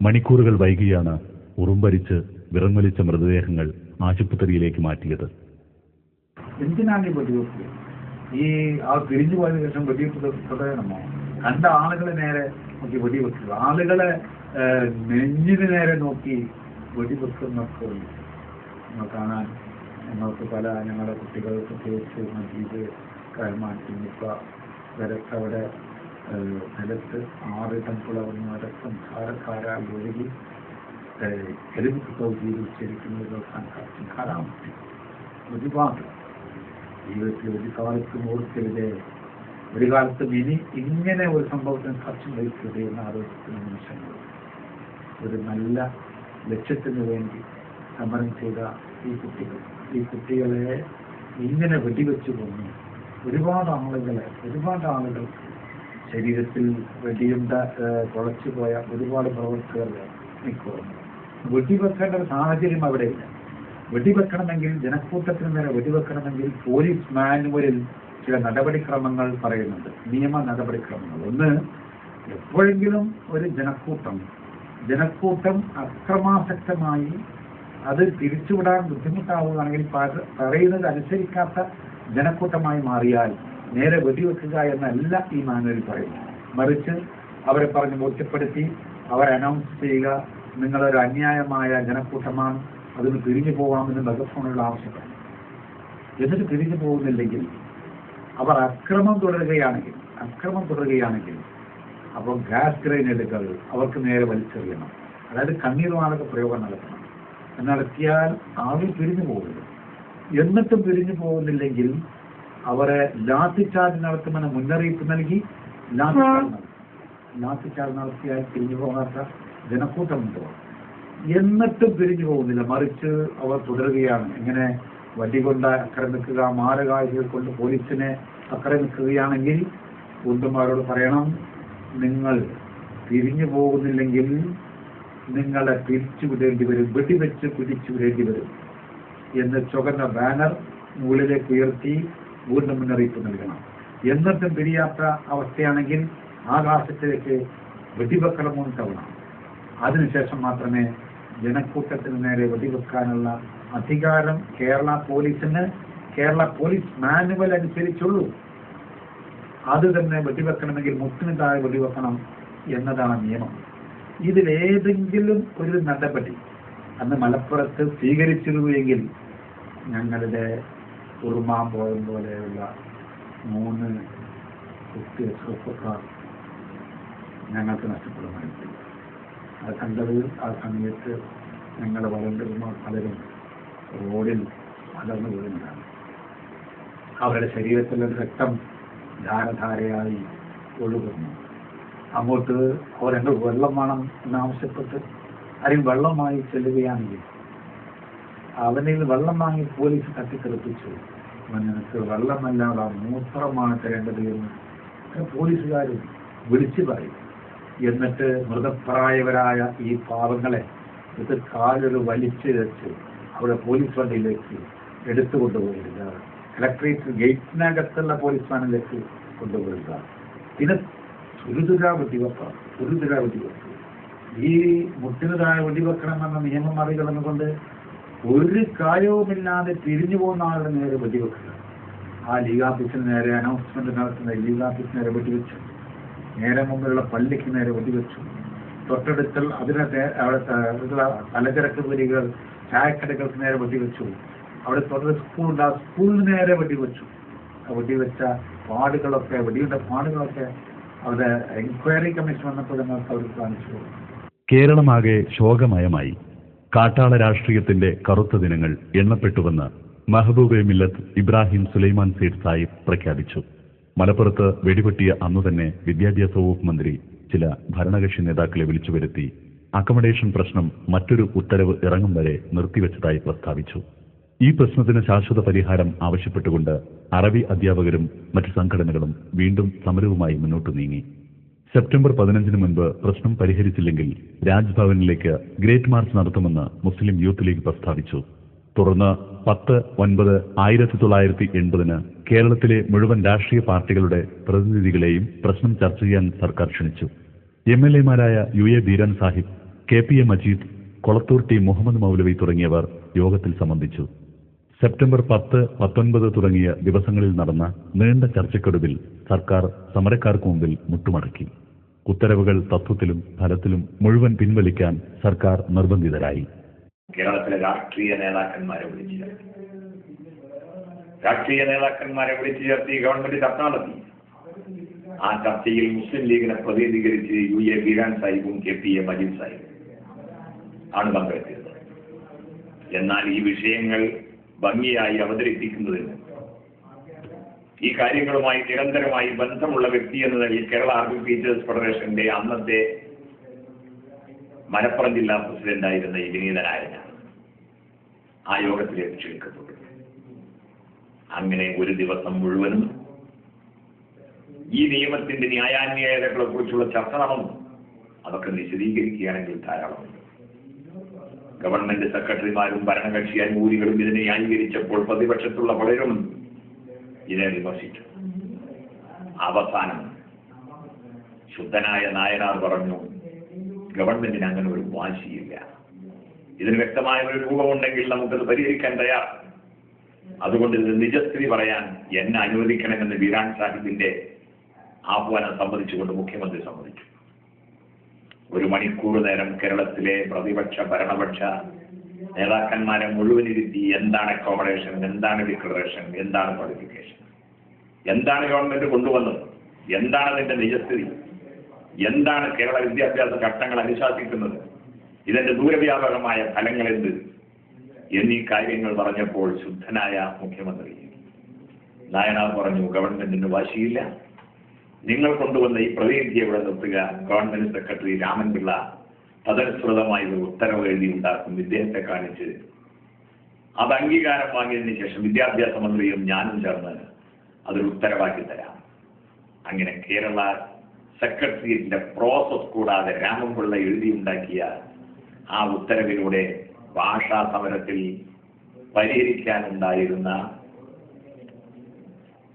മണിക്കൂറുകൾ വൈകിയാണ് ഉറുമ്പരിച്ച് വിറങ്ങൊലിച്ച മൃതദേഹങ്ങൾ ആശുപത്രിയിലേക്ക് മാറ്റിയത്. ഈ ആ കണ്ട ഞങ്ങൾക്ക് പല ഞങ്ങളുടെ കുട്ടികൾ പ്രത്യേകിച്ച് മജീദ് കുഞ്ഞിപ്പ വരൊക്കെ അവിടെ ഏഹ്, ആറിടം രക്തം ധാരക്കാരായി ഒഴുകി എലിമുക്ക് സൗദിയിൽ ഉച്ചരിക്കുന്നത് ധാരാളം ഒരുപാട്. ജീവിതത്തിൽ ഒരു കാലത്തും ഓർക്കരുത്. ഒരു കാലത്തും ഇനി ഇങ്ങനെ ഒരു സംഭവത്തിന് സാക്ഷ്യം വഹിക്കരുത് എന്ന് ആലോചിക്കുന്ന നിമിഷങ്ങൾ ഒരു നല്ല ലക്ഷ്യത്തിന് വേണ്ടി സമരം ചെയ്ത ഈ കുട്ടികൾ. ഈ കുട്ടികളെ ഇങ്ങനെ വെടിവെച്ചു കൊന്നു ഒരുപാട് ആളുകളെ ഒരുപാട് ആളുകൾ ശരീരത്തിൽ വെടിയുണ്ട തുളച്ചു പോയ ഒരുപാട് പ്രവർത്തകർ നിൽക്കുന്നു വെടിവെക്കേണ്ട ഒരു സാഹചര്യം അവിടെയില്ല വെടിവെക്കണമെങ്കിൽ ജനക്കൂട്ടത്തിന് നേരെ വെടിവെക്കണമെങ്കിൽ പോലീസ് മാനുവലിൽ ചില നടപടിക്രമങ്ങൾ പറയുന്നുണ്ട്. നിയമ നടപടിക്രമങ്ങൾ. ഒന്ന് എപ്പോഴെങ്കിലും ഒരു ജനക്കൂട്ടം ജനക്കൂട്ടം അക്രമാസക്തമായി അത് തിരിച്ചുവിടാൻ ബുദ്ധിമുട്ടാവുകയാണെങ്കിൽ പറയുന്നത് അനുസരിക്കാത്ത ജനക്കൂട്ടമായി മാറിയാൽ നേരെ വെടിവെക്കുക എന്നല്ല ഈ മാനുവൽ പറയുന്നത് മറിച്ച് അവരെ പറഞ്ഞ് ബോധ്യപ്പെടുത്തി അവരെ അനൗൺസ് ചെയ്യുക നിങ്ങളൊരു അന്യായമായ ജനക്കൂട്ടമാണ് അതിന് പിരിഞ്ഞു പോകാമെന്ന് മെഗഫോണുകൾ ആവശ്യപ്പെടും എന്നിട്ട് തിരിഞ്ഞു പോകുന്നില്ലെങ്കിൽ അവർ അക്രമം തുടരുകയാണെങ്കിൽ അക്രമം തുടരുകയാണെങ്കിൽ അപ്പോൾ ഗ്യാസ് ഗ്രെയിൻ എടുക്കുക അവർക്ക് നേരെ വലിച്ചെറിയണം. അതായത് കണ്ണീർ വാതക പ്രയോഗം നടത്തണം. നടത്തിയാൽ ആരും പിരിഞ്ഞു പോകരുത് എന്നിട്ടും പിരിഞ്ഞു പോകുന്നില്ലെങ്കിൽ അവരെ ലാത്തി ചാർജ് നടത്തുമെന്ന് മുന്നറിയിപ്പ് നൽകി ലാത്തി ചാർജ് നടത്തും. ലാത്തി ചാർജ് നടത്തിയാൽ പിരിഞ്ഞു പോകാത്ത ജനക്കൂട്ടമുണ്ടോ? എന്നിട്ടും പിരിഞ്ഞു പോകുന്നില്ല. മറിച്ച് അവർ തുടരുകയാണ്. ഇങ്ങനെ വടി കൊണ്ട് ആക്രമിക്കുക മാരകായുധങ്ങൾ കൊണ്ട് പോലീസിനെ ആക്രമിക്കുകയാണെങ്കിൽ കൂട്ടുമാരോട് പറയണം നിങ്ങൾ പിരിഞ്ഞു പോകുന്നില്ലെങ്കിൽ നിങ്ങളെ പിരിച്ചു വിടേണ്ടി വരും. വെടിവെച്ച് പിടിച്ചു വിടേണ്ടി വരും. എന്ന് ചുവന്ന ബാനർ മുകളിലേക്ക് ഉയർത്തി വീണ്ടും മുന്നറിയിപ്പ് നൽകണം. എന്നിട്ടും പിരിയാത്ത അവസ്ഥയാണെങ്കിൽ ആകാശത്തിലേക്ക് വെടിവെക്കണം തവണ അതിനുശേഷം മാത്രമേ ജനക്കൂട്ടത്തിന് നേരെ വെടിവെക്കാനുള്ള അധികാരം കേരള പോലീസിന് കേരള പോലീസ് മാനുവൽ അനുസരിച്ചുള്ളൂ. അത് തന്നെ വെടിവെക്കണമെങ്കിൽ മുത്തിന് താഴെ വെടിവെക്കണം എന്നതാണ് നിയമം. ഇതിലേതെങ്കിലും ഒരു നടപടി അന്ന് മലപ്പുറത്ത് സ്വീകരിച്ചിരുന്നുവെങ്കിൽ ഞങ്ങളുടെ ഉറുമാമ്പോയം പോലെയുള്ള മൂന്ന് കുട്ടി ചെറുപ്പക്കാർ ഞങ്ങൾക്ക് നഷ്ടപ്പെടുമായിരുന്നു. അത് കണ്ടത് ആ സമയത്ത് ഞങ്ങളുടെ വളണ്ടിയർമാർ പലരും റോഡിൽ അലർന്നു വീഴുന്നതാണ്. അവരുടെ ശരീരത്തിലുള്ള രക്തം ധാരധാരയായി ഒഴുകുന്നു. അങ്ങോട്ട് ഓരോ വെള്ളം വേണം എന്നാവശ്യപ്പെട്ട് ആരും വെള്ളമായി ചെല്ലുകയാണെങ്കിൽ അവനിൽ വെള്ളം വാങ്ങി പോലീസ് തട്ടിത്തെറിപ്പിച്ചു നിനക്ക് വെള്ളമല്ലാതെ മൂത്രമാണ് തരേണ്ടത് എന്ന് പോലീസുകാർ വിളിച്ചു പറയും. എന്നിട്ട് മൃതപ്രായവരായ ഈ പാവങ്ങളെ ഇത് കാലൊരു വലിച്ചു വെച്ച് അവിടെ പോലീസ് വണ്ടിയിലേക്ക് എടുത്തു കൊണ്ടുപോയിരുന്ന കളക്ട്രേറ്റ് ഗേറ്റിനകത്തുള്ള പോലീസ് വാനിലേക്ക് കൊണ്ടുപോയിരുന്ന പിന്നെ സുരുതുരാ വെടിവെപ്പാണ് സുരുതുരാ വെടിവെപ്പ് ഈ മുട്ടിനതായ വെടിവെക്കണം എന്ന നിയമം മറികടന്നുകൊണ്ട് ഒരു കാര്യവുമില്ലാതെ തിരിഞ്ഞു പോകുന്ന ആളുടെ നേരെ വെടിവെക്കുക ആ ലീഗ് ഓഫീസിന് നേരെ അനൗൺസ്മെന്റ് നടത്തുന്ന ലീഗ് ഓഫീസിന് നേരെ വെടിവെച്ചു. നേരെ മുമ്പിലുള്ള പള്ളിക്ക് നേരെ വെടിവെച്ചു. തൊട്ടടുത്തൽ അതിനെ അവിടെ തലചരക്ക് വീടുകൾ ചായക്കടകൾക്ക് നേരെ വെടിവെച്ചു. അവിടെ തൊട്ടത് സ്കൂളുണ്ട്. ആ സ്കൂളിന് നേരെ വെട്ടിവെച്ച വെടിവെച്ച പാടുകളൊക്കെ വെടിയുടെ പാടുകളൊക്കെ അവിടെ എൻക്വയറി കമ്മീഷൻ വന്നപ്പോൾ ഞങ്ങൾക്ക് അവർ കാണിച്ചു കേരളമാകെ ശോകമയമായി. കാട്ടാള രാഷ്ട്രീയത്തിന്റെ കറുത്ത ദിനങ്ങൾ എണ്ണപ്പെട്ടുവെന്ന് മെഹബൂബെ മില്ലത്ത് ഇബ്രാഹിം സുലൈമാൻ സീഡ് സാഹിബ് പ്രഖ്യാപിച്ചു. മലപ്പുറത്ത് വെടിപൊട്ടിയ അന്നു തന്നെ വിദ്യാഭ്യാസ വകുപ്പ് മന്ത്രി ചില ഭരണകക്ഷി നേതാക്കളെ വിളിച്ചു വരുത്തി അക്കമഡേഷൻ പ്രശ്നം മറ്റൊരു ഉത്തരവ് ഇറങ്ങും വരെ നിർത്തിവെച്ചതായി പ്രസ്താവിച്ചു. ഈ പ്രശ്നത്തിന് ശാശ്വത പരിഹാരം ആവശ്യപ്പെട്ടുകൊണ്ട് അറബി അധ്യാപകരും മറ്റു സംഘടനകളും വീണ്ടും സമരവുമായി മുന്നോട്ടു നീങ്ങി. സെപ്റ്റംബർ പതിനഞ്ചിന് മുൻപ് പ്രശ്നം പരിഹരിച്ചില്ലെങ്കിൽ രാജ്ഭവനിലേക്ക് ഗ്രേറ്റ് മാർച്ച് നടത്തുമെന്ന് മുസ്ലിം യൂത്ത് ലീഗ് പ്രസ്താവിച്ചു. തുടർന്ന് പത്ത് ഒൻപത് ആയിരത്തി തൊള്ളായിരത്തി എൺപതിന് കേരളത്തിലെ മുഴുവൻ രാഷ്ട്രീയ പാർട്ടികളുടെ പ്രതിനിധികളെയും പ്രശ്നം ചർച്ച ചെയ്യാൻ സർക്കാർ ക്ഷണിച്ചു. M L എമാരായ U A Beeran Sahib K P A Majeed Kolathur T Muhammad Maulavi തുടങ്ങിയവർ യോഗത്തിൽ സംബന്ധിച്ചു. സെപ്റ്റംബർ പത്ത് പത്തൊൻപത് തുടങ്ങിയ ദിവസങ്ങളിൽ നടന്ന നീണ്ട ചർച്ചയ്ക്കൊടുവിൽ സർക്കാർ സമരക്കാർക്ക് മുമ്പിൽ മുട്ടുമടക്കി. ഉത്തരവുകൾ തത്വത്തിലും ഫലത്തിലും മുഴുവൻ പിൻവലിക്കാൻ സർക്കാർ നിർബന്ധിതരായി. കേരളത്തിലെ രാഷ്ട്രീയ നേതാക്കന്മാരെ വിളിച്ചു ചേർത്തി. രാഷ്ട്രീയ നേതാക്കന്മാരെ വിളിച്ചു ചേർത്തി ഗവൺമെന്റ് ചർച്ച നടത്തി. ആ ചർച്ചയിൽ മുസ്ലിം ലീഗിനെ പ്രതിനിധീകരിച്ച് യു എ ബീരാൻ സാഹിബും കെ പി എ മജീദ് സാഹിബും ആണ് പങ്കെടുത്തിരുന്നത്. എന്നാൽ ഈ വിഷയങ്ങൾ ഭംഗിയായി അവതരിപ്പിക്കുന്നതിന്. ഈ കാര്യങ്ങളുമായി നിരന്തരമായി ബന്ധമുള്ള വ്യക്തി എന്ന നിലയിൽ കേരള ആർമി ടീച്ചേഴ്സ് ഫെഡറേഷന്റെ അന്നത്തെ മലപ്പുറം ജില്ലാ പ്രസിഡന്റായിരുന്ന വിനീതനായ ആ യോഗത്തിലേക്ക് ക്ഷണിക്കപ്പെട്ടു. അങ്ങനെ ഒരു ദിവസം മുഴുവനും ഈ നിയമത്തിന്റെ ന്യായാന്യായതകളെ കുറിച്ചുള്ള ചർച്ച നടന്നു അതൊക്കെ വിശദീകരിക്കുകയാണെങ്കിൽ ധാരാളമുണ്ട്. ഗവൺമെന്റ് സെക്രട്ടറിമാരും ഭരണകക്ഷി അനുകൂലികളും ഇതിനെ ന്യായീകരിച്ചപ്പോൾ പ്രതിപക്ഷത്തുള്ള പലരും ഇതിനെ വിമർശിച്ചു. അവസാനം ശുദ്ധനായ നായനാർ പറഞ്ഞു ഗവൺമെന്റിന് അങ്ങനെ ഒരു വാശിയില്ല. ഇതിന് വ്യക്തമായ ഒരു രൂപമുണ്ടെങ്കിൽ നമുക്കത് പരിഹരിക്കാൻ തയ്യാർ. അതുകൊണ്ട് ഇത് നിജസ്ഥിതി പറയാൻ എന്നെ അനുവദിക്കണമെന്ന് വീരാൻ സാഹിബിന്റെ ആഹ്വാനം സമ്മതിച്ചുകൊണ്ട് മുഖ്യമന്ത്രി സമ്മതിച്ചു. ഒരു മണിക്കൂർ നേരം കേരളത്തിലെ പ്രതിപക്ഷ ഭരണപക്ഷ നേതാക്കന്മാരെ മുഴുവൻ ഇരുത്തി എന്താണ് അക്കോമഡേഷൻ എന്താണ് ഡിക്ലറേഷൻ എന്താണ് ക്വാളിഫിക്കേഷൻ എന്താണ് ഗവൺമെന്റ് കൊണ്ടുവന്നത്? എന്താണ് അതിന്റെ നിജസ്ഥിതി? എന്താണ് കേരള വിദ്യാഭ്യാസ ചട്ടങ്ങൾ അനുശാസിക്കുന്നത്? ഇതിന്റെ ദൂരവ്യാപകമായ ഫലങ്ങൾ എന്ത് എന്നീ കാര്യങ്ങൾ പറഞ്ഞപ്പോൾ ശുദ്ധനായ മുഖ്യമന്ത്രി നായനാർ പറഞ്ഞു ഗവൺമെന്റിന് വാശിയില്ല. നിങ്ങൾ കൊണ്ടുവന്ന ഈ പ്രതിനിധിയെ ഇവിടെ നിർത്തുക. ഗവൺമെന്റ് സെക്രട്ടറി രാമൻപിള്ള തദനുസൃതമായി ഒരു ഉത്തരവ് എഴുതി ഉണ്ടാക്കും ഇദ്ദേഹത്തെ കാണിച്ച്. അത് അംഗീകാരം വാങ്ങിയതിന് ശേഷം വിദ്യാഭ്യാസ മന്ത്രിയും ഞാനും ചേർന്ന് അതൊരു ഉത്തരവാക്കി തരാം. അങ്ങനെ കേരള സെക്രട്ടേറിയറ്റിന്റെ പ്രോസസ് കൂടാതെ രാമൻപിള്ള എഴുതിയുണ്ടാക്കിയ ആ ഉത്തരവിലൂടെ ഭാഷാ സമരത്തിൽ പരിഹരിക്കാനുണ്ടായിരുന്ന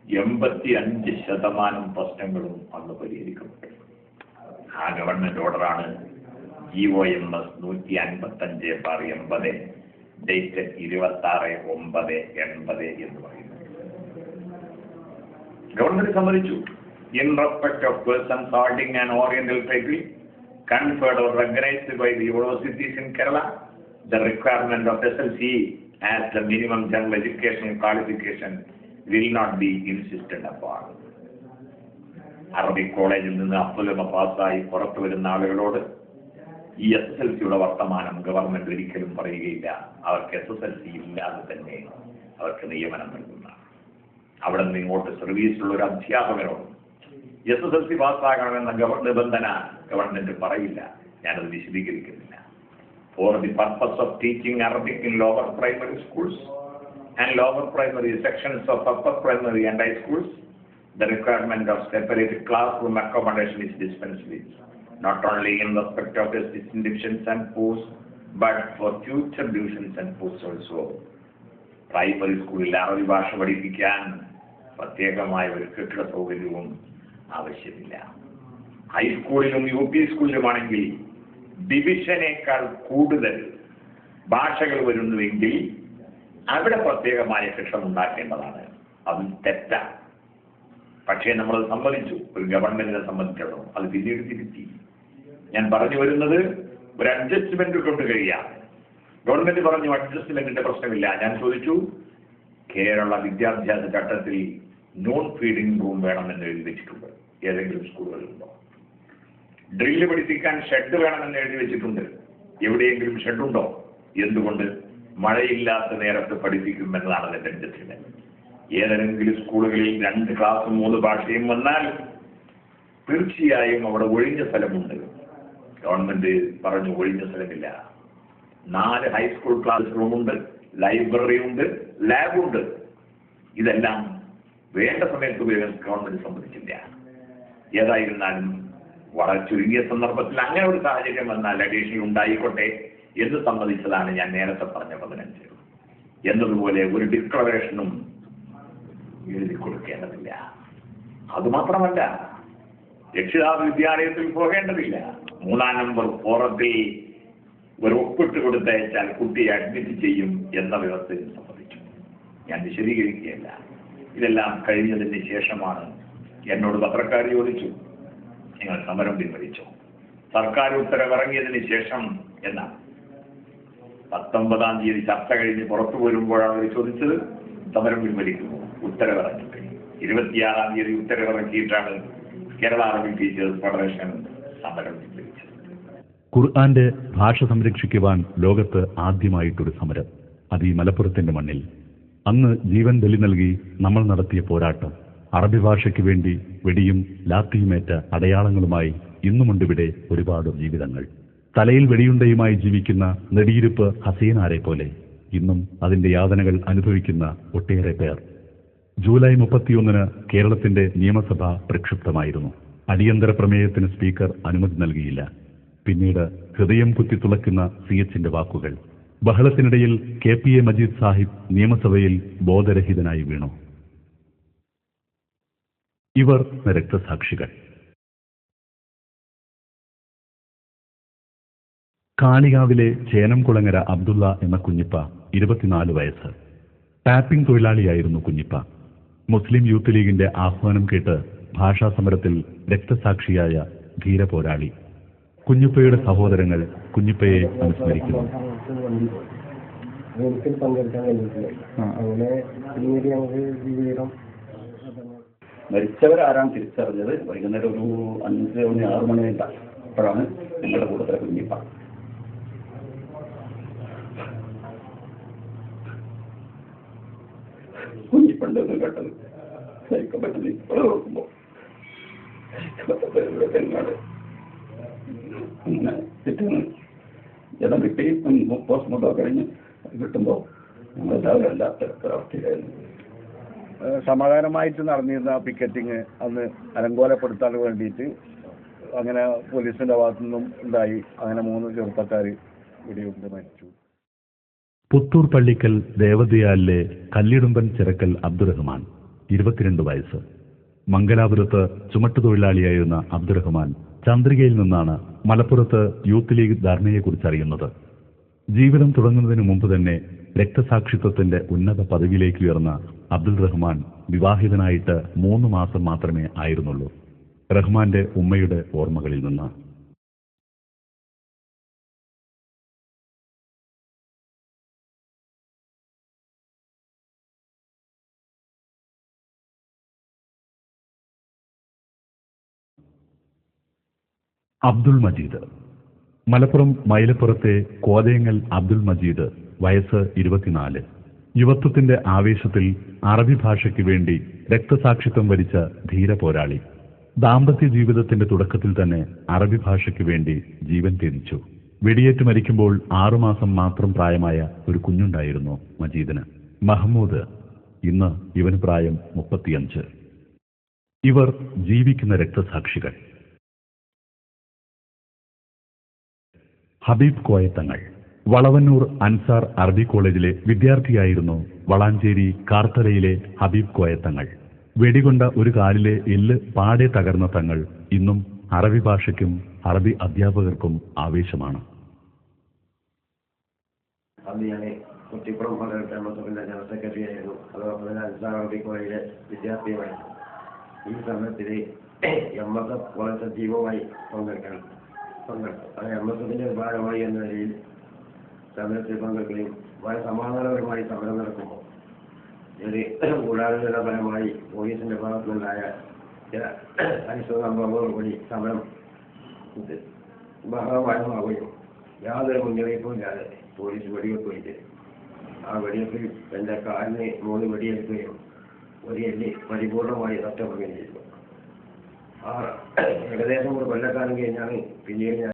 എൺപത്തി അഞ്ച് ശതമാനം പ്രശ്നങ്ങളും അന്ന് പരിഹരിക്കപ്പെട്ടു. ആ ഗവൺമെന്റ് ഓർഡറാണ് ഇ ഒ എം എസ് നൂറ്റി അൻപത്തി അഞ്ച് ബാർ എൺപത് ഡേറ്റ് ഇരുപത്തി ആറ് ഒമ്പത് എൺപത് എന്ന് പറയുന്നത്. ഗവൺമെന്റ് സമ്മതിച്ചു. In respect of persons holding and oriental title conferred or recognized by the universities in Kerala, the requirement of SLC as the minimum general education qualification will not be insisted upon. Arabic കോളേജിൽ നിന്ന് അപ്പുലമ പാസ്സായി പുറത്തു വരുന്ന ആളുകളോട് ഈ S S L വർത്തമാനം government ഒരിക്കലും പറയുകയില്ല. അവർക്ക് എസ് എസ് എൽ സി ഇല്ലാതെ തന്നെ അവർക്ക് നിയമനം നൽകുന്ന. അവിടെ നിന്ന് ഇങ്ങോട്ട് സർവീസിലുള്ള ഒരു അധ്യാപകനോട് എസ് എസ് എൽ സി പാസ്സാകണമെന്ന നിബന്ധന ഗവൺമെന്റ് പറയില്ല. ഞാനത് വിശദീകരിക്കുന്നില്ല. For the purpose of teaching Arabic in lower primary schools and primary sections of upper primary and high schools, the requirement of separate classroom accommodation is dispensed with, not only in respect of the distinctions and posts, but for future divisions and posts also. Primary സ്കൂളിൽ അറബി ഭാഷ പഠിപ്പിക്കാൻ പ്രത്യേകമായ ഒരു കെട്ടിട സൗകര്യവും ആവശ്യമില്ല ഹൈസ്കൂളിലും U P സ്കൂളിലുമാണെങ്കിൽ ഡിവിഷനേക്കാൾ കൂടുതൽ ഭാഷകൾ വരുന്നുവെങ്കിൽ അവിടെ പ്രത്യേകമായ ശിക്ഷ ഉണ്ടാക്കേണ്ടതാണ്. അത് തെറ്റാണ് പക്ഷേ നമ്മൾ സമ്മതിച്ചു. ഒരു ഗവൺമെന്റിനെ സംബന്ധിച്ചിടത്തോളം. അത് പിന്നീട് തിരുത്തി. ഞാൻ പറഞ്ഞു വരുന്നത് ഒരു അഡ്ജസ്റ്റ്മെന്റ് കൊണ്ട് കഴിയാം. ഗവൺമെന്റ് പറഞ്ഞു അഡ്ജസ്റ്റ്മെന്റിന്റെ പ്രശ്നമില്ല. ഞാൻ ചോദിച്ചു കേരള വിദ്യാഭ്യാസ ചട്ടത്തിൽ നോൺ ഫീഡിംഗ് റൂം വേണമെന്ന് എഴുതി വെച്ചിട്ടുണ്ട്. ഏതെങ്കിലും സ്കൂളുകളിലുണ്ടോ ഡ്രില്ല് പഠിപ്പിക്കാൻ ഷെഡ് വേണമെന്ന് എഴുതി വെച്ചിട്ടുണ്ട്. എവിടെയെങ്കിലും ഷെഡുണ്ടോ എന്തുകൊണ്ട്? മഴയില്ലാത്ത നേരത്ത് പഠിപ്പിക്കുമെന്നാണ് അതിന്റെ അഡ്ജസ്റ്റ്മെന്റ് ഏതെങ്കിലും സ്കൂളുകളിൽ രണ്ട് ക്ലാസ്സും മൂന്ന് ഭാഷയും വന്നാൽ തീർച്ചയായും അവിടെ ഒഴിഞ്ഞ സ്ഥലമുണ്ട്. ഗവൺമെന്റ് പറഞ്ഞു ഒഴിഞ്ഞ സ്ഥലമില്ല. നാല് ഹൈസ്കൂൾ ക്ലാസ് റൂമുണ്ട് ലൈബ്രറി ഉണ്ട് ലാബുണ്ട് ഇതെല്ലാം വേണ്ട സമയത്ത് ഉപയോഗിക്കാൻ ഗവൺമെന്റ് സമ്മതിച്ചില്ല. ഏതായിരുന്നാലും വളരെ ചുരുങ്ങിയ സന്ദർഭത്തിൽ അങ്ങനെ ഒരു സാഹചര്യം വന്നാൽ അഡീഷണൽ ഉണ്ടായിക്കോട്ടെ. എന്ന് സംബന്ധിച്ചതാണ് ഞാൻ നേരത്തെ പറഞ്ഞ പതിനഞ്ച്? എന്നതുപോലെ ഒരു ഡിക്ലറേഷനും എഴുതി കൊടുക്കേണ്ടതില്ല. അതുമാത്രമല്ല രക്ഷിതാവ് വിദ്യാലയത്തിൽ പോകേണ്ടതില്ല. മൂന്നാം നമ്പർ ഫോറത്തിൽ ഒരു ഒപ്പിട്ട് കൊടുത്തയച്ചാൽ കുട്ടിയെ അഡ്മിറ്റ് ചെയ്യും എന്ന വ്യവസ്ഥയിൽ സംബന്ധിച്ചു ഞാൻ വിശദീകരിക്കുകയല്ല. ഇതെല്ലാം കഴിഞ്ഞതിന് ശേഷമാണ് എന്നോട് പത്രക്കാർ ചോദിച്ചു. നിങ്ങൾ സമരം പിൻവലിച്ചു? സർക്കാർ ഉത്തരവിറങ്ങിയതിന് ശേഷം എന്നാണ്. പത്തൊമ്പതാം തീയതി ചർച്ച കഴിഞ്ഞ് പുറത്തു പോരുമ്പോഴാണ് അവർ ചോദിച്ചത്. സമരം പിൻവലിക്കുന്നു ഉത്തരവിറങ്ങിയിട്ട് ഇരുപത്തിയാറാം തീയതി ഉത്തരവിറക്കിയിട്ടാണ് കേരള അറബി ടീച്ചേഴ്സ് ഫെഡറേഷൻ സമരം പിൻവലിച്ചത്. ഖുർആന്റെ ഭാഷ സംരക്ഷിക്കുവാൻ ലോകത്ത് ആദ്യമായിട്ടൊരു സമരം. അത് ഈ മലപ്പുറത്തിന്റെ മണ്ണിൽ. അന്ന് ജീവൻ ബലി നൽകി നമ്മൾ നടത്തിയ പോരാട്ടം. അറബി ഭാഷയ്ക്ക് വേണ്ടി വെടിയും ലാത്തിയുമേറ്റ അടയാളങ്ങളുമായി ഇന്നുമുണ്ടിവിടെ ഒരുപാട് ജീവിതങ്ങൾ. തലയിൽ വെടിയുണ്ടയുമായി ജീവിക്കുന്ന നെടിയിരുപ്പ് ഹസീനാരെ പോലെ. ഇന്നും അതിന്റെ യാതനകൾ അനുഭവിക്കുന്ന ഒട്ടേറെ പേർ. ജൂലൈ മുപ്പത്തിയൊന്നിന് കേരളത്തിന്റെ നിയമസഭ പ്രക്ഷുബ്ധമായിരുന്നു. അടിയന്തര പ്രമേയത്തിന് സ്പീക്കർ അനുമതി നൽകിയില്ല. പിന്നീട് ഹൃദയം കുത്തി തുളയ്ക്കുന്ന സി എച്ചിന്റെ വാക്കുകൾ. ബഹളത്തിനിടയിൽ K P A Majeed Sahib നിയമസഭയിൽ ബോധരഹിതനായി വീണു. ഇവർ രക്തസാക്ഷികൾ. കാളികാവിലെ ചേനംകുളങ്ങര അബ്ദുള്ള എന്ന കുഞ്ഞിപ്പ ഇരുപത്തിനാല് വയസ്സ്. ടാപ്പിംഗ് തൊഴിലാളിയായിരുന്നു കുഞ്ഞിപ്പ. മുസ്ലിം യൂത്ത് ലീഗിന്റെ ആഹ്വാനം കേട്ട് ഭാഷാ സമരത്തിൽ രക്തസാക്ഷിയായ ധീര പോരാളി കുഞ്ഞിപ്പയുടെ സഹോദരങ്ങൾ കുഞ്ഞിപ്പയെ അനുസ്മരിക്കുന്നു. മരിച്ചവരാരാണ് തിരിച്ചറിഞ്ഞത്? വൈകുന്നേരം ഒരു അഞ്ച് മണി ആറ് മണി അപ്പോഴാണ് നിങ്ങളുടെ കൂട്ടത്തിലെ കുഞ്ഞിപ്പ. കുഞ്ഞിപ്പണ്ട് എന്ന് കേട്ടത് സഹിക്കാൻ പറ്റില്ല ഇപ്പോഴും പിറ്റേന്ന് ജലം കിട്ടി പോസ്റ്റ്മോർട്ടം കഴിഞ്ഞ് ഒരവസ്ഥയിലായിരുന്നു സമാധാനമായിട്ട് നടന്നിരുന്ന പിക്കറ്റിങ് അന്ന് അലങ്കോലപ്പെടുത്താൻ വേണ്ടിയിട്ട് അങ്ങനെ പോലീസിന്റെ ഭാഗത്തു നിന്നും ഉണ്ടായി. അങ്ങനെ മൂന്ന് ചെറുപ്പക്കാർ വെടിയുണ്ട് മരിച്ചു. പുത്തൂർ പള്ളിക്കൽ ദേവതയാലിലെ കല്ലിടുമ്പൻ ചിറക്കൽ അബ്ദുറഹ്മാൻ ഇരുപത്തിരണ്ട് വയസ്സ്. മംഗലാപുരത്ത് ചുമട്ടുതൊഴിലാളിയായിരുന്ന അബ്ദുറഹ്മാൻ ചന്ദ്രികയിൽ നിന്നാണ് മലപ്പുറത്ത് യൂത്ത് ലീഗ് ധർണയെക്കുറിച്ച് അറിയുന്നത് ജീവിതം തുടങ്ങുന്നതിന് മുമ്പ് തന്നെ രക്തസാക്ഷിത്വത്തിന്റെ ഉന്നത പദവിയിലേക്ക് ഉയർന്ന അബ്ദുൽ റഹ്മാൻ വിവാഹിതനായിട്ട് മൂന്ന് മാസം മാത്രമേ ആയിരുന്നുള്ളൂ. റഹ്മാന്റെ ഉമ്മയുടെ ഓർമ്മകളിൽ നിന്ന്. അബ്ദുൾ മജീദ്. മലപ്പുറം മൈലപ്പുറത്തെ കോതയങ്ങൽ അബ്ദുൾ മജീദ് വയസ്സ് ഇരുപത്തിനാല്. യുവത്വത്തിന്റെ ആവേശത്തിൽ അറബി ഭാഷയ്ക്ക് വേണ്ടി രക്തസാക്ഷിത്വം വരിച്ച ധീര പോരാളി. ദാമ്പത്യ ജീവിതത്തിന്റെ തുടക്കത്തിൽ തന്നെ അറബി ഭാഷയ്ക്ക് വേണ്ടി ജീവൻ ത്യജിച്ചു. വെടിയേറ്റ് മരിക്കുമ്പോൾ ആറുമാസം മാത്രം പ്രായമായ ഒരു കുഞ്ഞുണ്ടായിരുന്നു മജീദിന്. മഹമ്മൂദ് ഇന്ന് ഇവന് പ്രായം മുപ്പത്തിയഞ്ച്. ഇവർ ജീവിക്കുന്ന രക്തസാക്ഷികൾ. ഹബീബ് കോയത്തങ്ങൾ വളവന്നൂർ അൻസാർ അറബി കോളേജിലെ വിദ്യാർത്ഥിയായിരുന്നു വളാഞ്ചേരി കാർത്തലയിലെ ഹബീബ് കോയത്തങ്ങൾ. വെടികൊണ്ട ഒരു കാലിലെ എല്ല് പാടെ തകർന്ന തങ്ങൾ ഇന്നും അറബി ഭാഷയ്ക്കും അറബി അധ്യാപകർക്കും ആവേശമാണ്. അന്ന് അറബി കോളേജിലെ ഈ സമയത്തിൽ എം എസ് എഫ് വളരെ സജീവമായി പങ്കെടുക്കണം പങ്കെടുത്തു അത് എംഎസ്എഫിന്റെ എസ് ഭാഗമായി എന്ന നിലയിൽ സമരത്തിൽ പങ്കെടുക്കുകയും വളരെ സമാധാനപരമായി സമരം നടക്കുമ്പോൾ ഒരു ഗൂഢാലോചന ഫലമായി പോലീസിന്റെ ഭാഗത്തുനിന്നുണ്ടായ ചില അനിശ്ചിത സംഭവങ്ങൾ കൂടി സമരം ബഹളമാകുകയും യാതൊരു മുന്നറിയിപ്പും ഇല്ലാതെ പോലീസ് വെടിവെക്കുകയും ചെയ്തു ആ വെടിവെപ്പിൽ എന്റെ കാലിന് മൂന്ന് വെടിയേൽക്കുകയും ഒരു എല്ലി പരിപൂർണമായി നഷ്ടപ്പെടുകയും ചെയ്തു. ആ ഏകദേശം ഒരു കൊല്ലക്കാലം കഴിഞ്ഞാണ് പിന്നീട് ഞാൻ